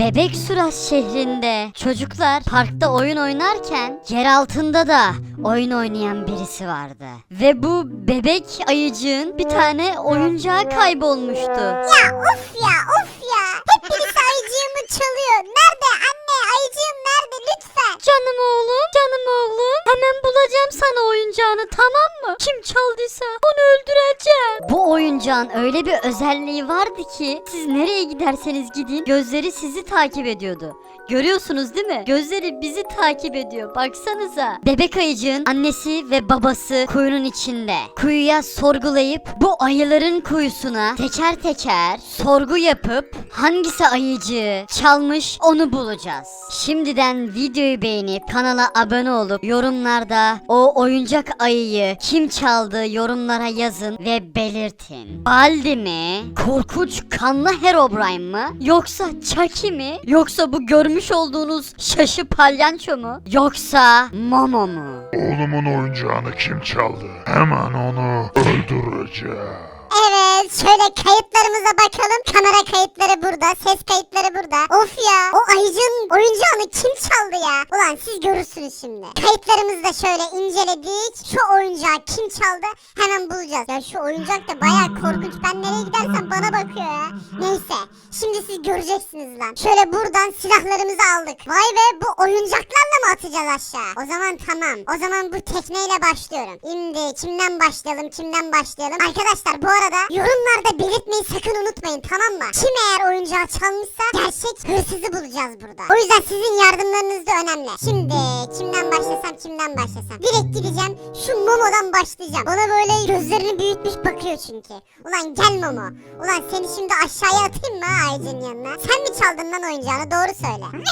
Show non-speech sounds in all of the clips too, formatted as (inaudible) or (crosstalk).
Bebek Sürat şehrinde çocuklar parkta oyun oynarken yer altında da oyun oynayan birisi vardı. Ve bu bebek ayıcığın bir tane oyuncağı kaybolmuştu. Ya of ya of ya. Hep birisi ayıcığımı çalıyor. Nerede anne ayıcığım nerede lütfen. Canım oğlum, canım oğlum. Hemen bulacağım sana oyuncağını tamam? Kim çaldıysa onu öldüreceğim. Bu oyuncağın öyle bir özelliği vardı ki siz nereye giderseniz gidin gözleri sizi takip ediyordu. Görüyorsunuz değil mi? Gözleri bizi takip ediyor. Baksanıza. Bebek ayıcığın annesi ve babası kuyunun içinde. Kuyuya sorgulayıp bu ayıların kuyusuna teker teker sorgu yapıp hangisi ayıcığı çalmış onu bulacağız. Şimdiden videoyu beğenip kanala abone olup yorumlarda o oyuncak ayıyı kim çaldı yorumlara yazın ve belirtin. Baldi mi? Korkunç kanlı Herobrine mı? Yoksa Chucky mi? Yoksa bu görmüş olduğunuz şaşı palyanço mu? Yoksa Momo mu? Oğlumun oyuncağını kim çaldı? Hemen onu öldüreceğim. Evet şöyle kayıtlarımıza bakalım. Kamera kayıtları burada. Ses kayıtları burada. Of ya o ayıcığın oyuncağını kim çaldı ya? Ulan siz görürsünüz şimdi. Kayıtlarımızı da şöyle inceledik. Şu oyuncağı kim çaldı hemen bulacağız. Ya şu oyuncak da baya korkunç. Ben nereye gidersem bana bakıyor ya. Neyse şimdi siz göreceksiniz lan. Şöyle buradan silahlarımızı aldık. Vay be bu oyuncaklarla mı atacağız aşağı? O zaman tamam. O zaman bu tekneyle başlıyorum. Şimdi kimden başlayalım kimden başlayalım? Arkadaşlar bu arada yorumlarda belirtmeyi sakın unutmayın tamam mı? Kim eğer oyuncağı çalmışsa gerçek hırsızı bulacağız burada. O yüzden sizin yardımlarınız da önemli. Şimdi kimden başlasam kimden başlasam? Direkt gideceğim şu Momo'dan başlayacağım. Bana böyle gözlerini büyütmüş bakıyor çünkü. Ulan gel Momo. Ulan seni şimdi aşağıya atayım mı ha Aycın yanına? Sen mi çaldın lan oyuncağını doğru söyle. (laughs)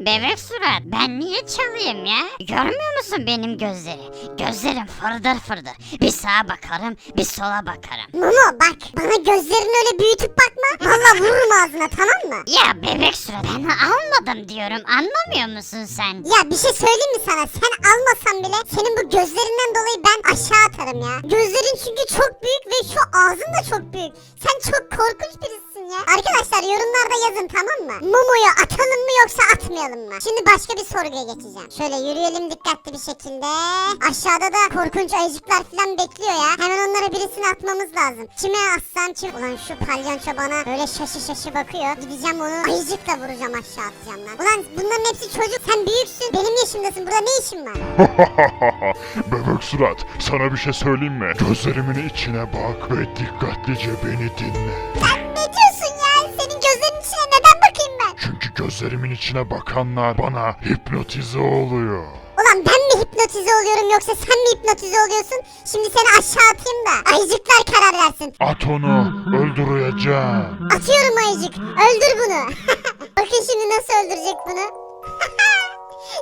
Bebek surat ben niye çalayım ya? Görmüyor musun benim gözleri? Gözlerim fırdır fırdır. Bir sağa bakarım bir sola bakarım. Momo bak bana gözlerini öyle büyütüp bakma. Vallahi vururum ağzına tamam mı? Ya bebek surat ben almadım diyorum anlamıyor musun sen? Ya bir şey söyleyeyim mi sana? Sen almasan bile senin bu gözlerinden dolayı ben aşağı atarım ya. Gözlerin çünkü çok büyük ve şu ağzın da çok büyük. Sen çok korkunç birisin ya. Arkadaşlar yorumlarda yazın tamam mı? Momo'yu atalım mı yoksa atmayalım mı? Şimdi başka bir soruya geçeceğim. Şöyle yürüyelim dikkatli bir şekilde. Aşağıda da korkunç ayıcıklar falan bekliyor ya. Hemen onlara birisini atmamız lazım. Kime atsam kim? Ulan şu palyaço bana böyle şaşı şaşı bakıyor. Gideceğim onu ayıcıkla vuracağım aşağı atacağım lan. Ulan bunların hepsi çocuk. Sen büyüksün. Benim yaşımdasın. Burada ne işin var? (laughs) Bebek surat, sana bir şey söyleyeyim mi? Gözlerimin içine bak ve dikkatlice beni dinle. Sen gözlerimin içine bakanlar bana hipnotize oluyor. Ulan ben mi hipnotize oluyorum yoksa sen mi hipnotize oluyorsun? Şimdi seni aşağı atayım da ayıcıklar karar versin. At onu, öldüreceğim. Atıyorum ayıcık. Öldür bunu. (laughs) Bakın şimdi nasıl öldürecek bunu.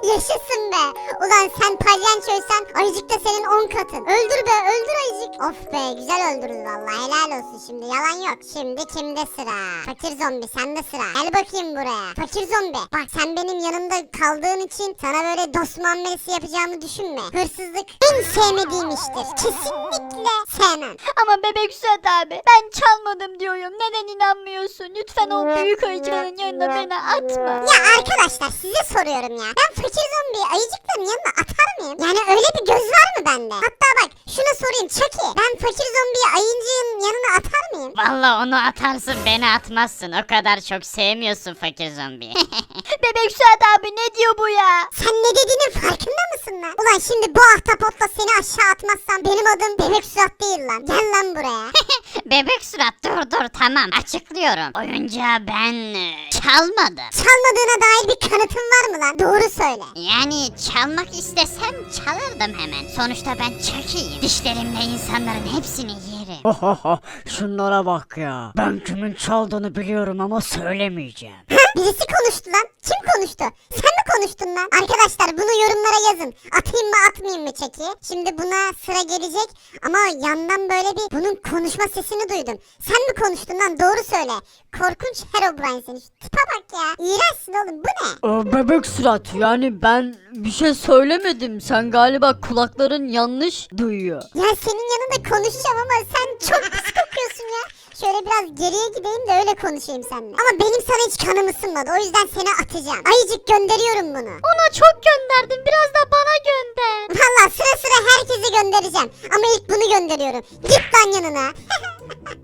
Yaşasın be. Ulan sen palyançoysan ayıcık da senin 10 katın. Öldür be öldür ayıcık. Of be güzel öldürdü valla helal olsun şimdi yalan yok. Şimdi kimde sıra? Fakir zombi sende sıra. Gel bakayım buraya. Fakir zombi. Bak sen benim yanımda kaldığın için sana böyle dost muamelesi yapacağımı düşünme. Hırsızlık en sevmediğim iştir. Kesinlikle sevmem. Ama bebek Sürat abi ben çalmadım diyorum. Neden inanmıyorsun? Lütfen o büyük ayıcığın yanına beni atma. Ya arkadaşlar size soruyorum ya. Ben fakir zombi ayıcıkların yanına atar mıyım? Yani öyle bir göz var mı bende? Hatta bak şuna sorayım Chucky. Ben fakir zombi ayıcığın yanına atar mıyım? Valla onu atarsın beni atmazsın o kadar çok sevmiyorsun fakir zombi. (laughs) Bebek Sürat abi ne diyor bu ya? Sen ne dediğinin farkında mısın lan? Ulan şimdi bu ahtapotla seni aşağı atmazsam benim adım bebek surat değil lan. Gel lan buraya. (laughs) Bebek surat dur dur tamam açıklıyorum. Oyuncağı ben e, çalmadım. Çalmadığına dair bir kanıtın var mı lan? Doğru söyle. Yani çalmak istesem çalardım hemen. Sonuçta ben Chucky'yim. Dişlerimle insanların hepsini yerim. Ohoho şunlara bak ya. Ben kimin çaldığını biliyorum ama söylemeyeceğim. Birisi konuştu lan. Kim konuştu? Sen mi konuştun lan? Arkadaşlar bunu yorumlara yazın. Atayım mı atmayayım mı çeki? Şimdi buna sıra gelecek ama yandan böyle bir bunun konuşma sesini duydum. Sen mi konuştun lan? Doğru söyle. Korkunç Herobrine seni. Şu tipe bak ya. İğrençsin oğlum. Bu ne? Ee, bebek surat yani ben bir şey söylemedim. Sen galiba kulakların yanlış duyuyor. Ya senin yanında konuşacağım ama sen çok pis kokuyorsun ya. Şöyle biraz geriye gideyim de öyle konuşayım seninle. Ama benim sana hiç kanım ısınmadı. O yüzden seni atacağım. Ayıcık gönderiyorum bunu. Ona çok gönderdim biraz da bana gönder. (laughs) Valla sıra sıra herkese göndereceğim. Ama ilk bunu gönderiyorum. Git lan yanına. (laughs)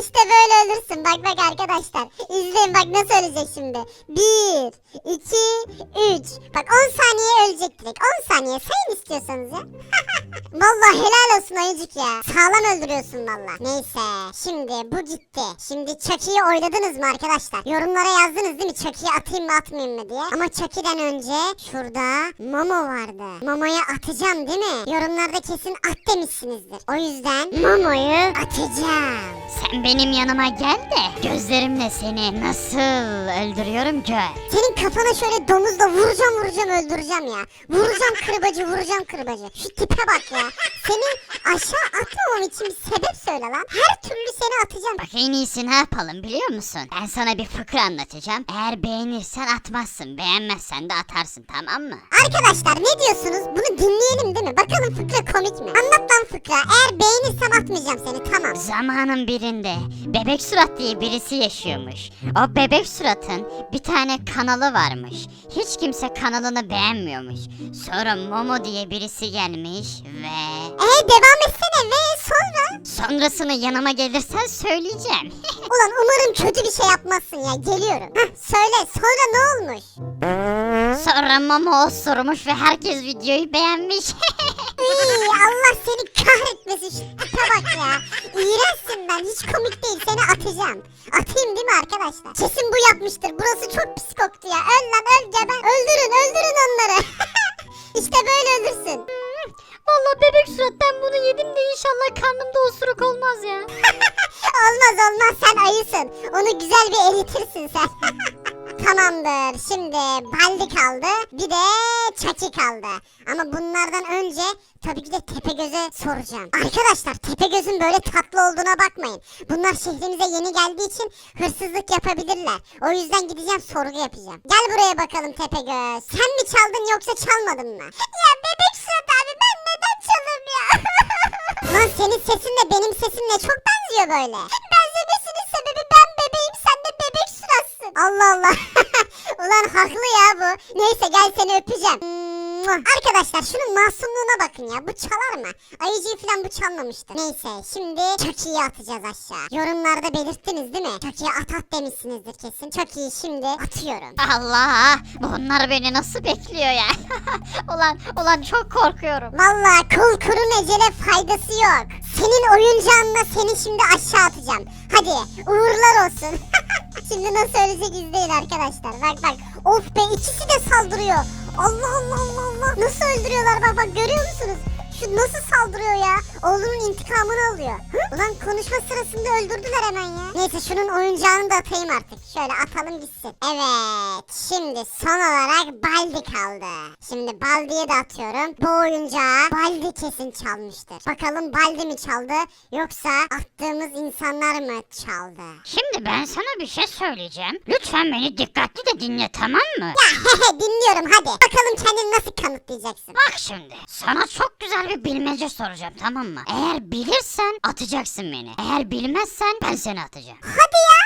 işte böyle ölürsün. Bak bak arkadaşlar. İzleyin bak nasıl ölecek şimdi. 1, 2, 3. Bak 10 saniye ölecek direkt. 10 saniye sayın istiyorsanız ya. (laughs) Valla helal olsun ayıcık ya. Sağlam öldürüyorsun valla. Neyse. Şimdi bu gitti. Şimdi Chucky'yi oyladınız mı arkadaşlar? Yorumlara yazdınız değil mi? Chucky'yi atayım mı atmayayım mı diye. Ama Chucky'den önce şurada Momo vardı. Momo'ya atacağım değil mi? Yorumlarda kesin at demişsinizdir. O yüzden Momo'yu atacağım. Sen benim yanıma gel de gözlerimle seni nasıl öldürüyorum gör. Senin kafana şöyle domuzla vuracağım vuracağım öldüreceğim ya. Vuracağım kırbacı vuracağım kırbacı. Şu tipe bak ya. Seni aşağı atmamam için bir sebep söyle lan. Her türlü seni atacağım. Bak en iyisi ne yapalım biliyor musun? Ben sana bir fıkra anlatacağım. Eğer beğenirsen atmazsın. Beğenmezsen de atarsın tamam mı? Arkadaşlar ne diyorsunuz? Bunu dinleyelim değil mi? Bakalım fıkra komik mi? Anlat lan fıkra. Eğer beğenirsem atmayacağım seni tamam. Zamanın birinde bebek surat diye birisi yaşıyormuş. O bebek suratın bir tane kanalı varmış. Hiç kimse kanalını beğenmiyormuş. Sonra Momo diye birisi gelmiş ve... Ee devam etsene ve sonra? Sonrasını yanıma gelirsen söyleyeceğim. (laughs) Ulan umarım kötü bir şey yapmazsın ya. Geliyorum. Hah söyle sonra ne olmuş? Sonra Momo osurmuş ve herkes videoyu beğenmiş. (laughs) İyi Allah seni kahretmesin şu tipe bak ya. İğrençsin ben hiç komik değil seni atacağım. Atayım değil mi arkadaşlar? Kesin bu yapmıştır burası çok pis koktu ya. Öl lan öl geber. Öldürün öldürün onları. (laughs) işte böyle ölürsün. Vallahi bebek surat ben bunu yedim de inşallah karnımda osuruk olmaz ya. (laughs) olmaz olmaz sen ayısın. Onu güzel bir eritirsin sen. Tamamdır. Şimdi Baldi kaldı. Bir de Çaki kaldı. Ama bunlardan önce tabii ki de Tepegöz'e soracağım. Arkadaşlar Tepegöz'ün böyle tatlı olduğuna bakmayın. Bunlar şehrimize yeni geldiği için hırsızlık yapabilirler. O yüzden gideceğim sorgu yapacağım. Gel buraya bakalım Tepegöz. Sen mi çaldın yoksa çalmadın mı? Ya bebek surat abi ben neden çalayım ya? (laughs) Lan senin sesinle benim sesimle çok benziyor böyle. Benzemesinin sebebi ben bebeğim sen de bebek suratsın. Allah Allah. Ulan haklı ya bu. Neyse gel seni öpeceğim. Arkadaşlar şunun masumluğuna bakın ya. Bu çalar mı? Ayıcıyı falan bu çalmamıştır. Neyse şimdi Chucky'yi atacağız aşağı. Yorumlarda belirttiniz değil mi? Chucky'ye at at demişsinizdir kesin. Chucky'yi şimdi atıyorum. Allah! Bunlar beni nasıl bekliyor ya? (laughs) ulan, ulan çok korkuyorum. Vallahi kul kurun ecele faydası yok. Senin oyuncağınla seni şimdi aşağı atacağım. Hadi uğurlar olsun. (laughs) şimdi nasıl ölecek izleyin arkadaşlar. Bak bak. Of be ikisi de saldırıyor. Allah Allah Allah Allah. Nasıl öldürüyorlar bak bak görüyor musunuz? Şu nasıl saldırıyor ya? Oğlunun intikamını alıyor. Hı? Ulan konuşma sırasında öldürdüler hemen ya. Neyse şunun oyuncağını da atayım artık. Şöyle atalım gitsin. Evet. Şimdi son olarak Baldi kaldı. Şimdi Baldi'ye de atıyorum. Bu oyuncağı Baldi kesin çalmıştır. Bakalım Baldi mi çaldı yoksa attığımız insanlar mı çaldı? Şimdi ben sana bir şey söyleyeceğim. Lütfen beni dikkatli de dinle tamam mı? Ya (laughs) hehe dinliyorum hadi. Bakalım kendini nasıl kanıtlayacaksın. Bak şimdi sana çok güzel bir bilmece soracağım tamam mı? Eğer bilirsen atacaksın beni. Eğer bilmezsen ben seni atacağım. Hadi ya.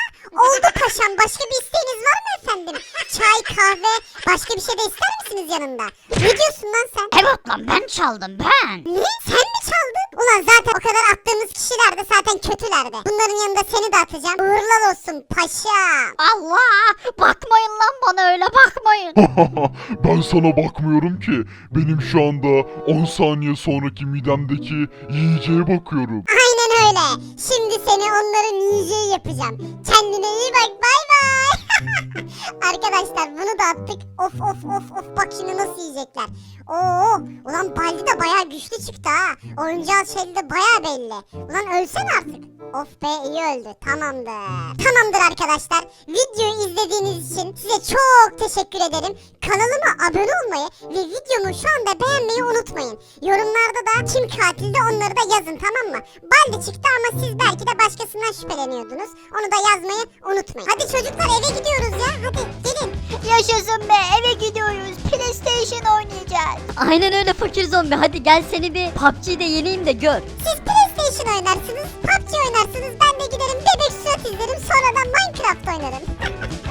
Oldu paşam. Başka bir isteğiniz var mı efendim? Çay, kahve, başka bir şey de ister misiniz yanında? Ne diyorsun lan sen? Evet lan ben çaldım ben. Ne? Sen mi çaldın? Ulan zaten o kadar attığımız kişiler de zaten kötülerdi. Bunların yanında seni de atacağım. Uğurlar olsun paşam. Allah! Bakmayın lan bana öyle bakmayın. (laughs) ben sana bakmıyorum ki. Benim şu anda 10 saniye sonraki midemdeki yiyeceğe bakıyorum. Aynen öyle. Şimdi seni onların yiyeceği yapacağım. Kendine iyi bak. Arkadaşlar bunu da attık. Of of of of bak şimdi nasıl yiyecekler. Oo, ulan Baldi de bayağı güçlü çıktı ha. Oyuncağı şeyli de bayağı belli. Ulan ölsen artık. Of be iyi öldü. Tamamdır. Tamamdır arkadaşlar. Videoyu izlediğiniz için size çok teşekkür ederim. Kanalıma abone olmayı ve videomu şu anda beğenmeyi unutmayın. Yorumlarda da kim katildi onları da yazın tamam mı? Baldi çıktı ama siz belki de başkasından şüpheleniyordunuz. Onu da yazmayı unutmayın. Hadi çocuklar eve gidiyoruz ya. Hadi Gelin. Yaşasın be eve gidiyoruz. PlayStation oynayacağız. Aynen öyle fakir zombi. Hadi gel seni bir PUBG'de yeneyim de gör. Siz PlayStation oynarsınız, PUBG oynarsınız. Ben de giderim bebek surat izlerim. Sonradan Minecraft oynarım. (laughs)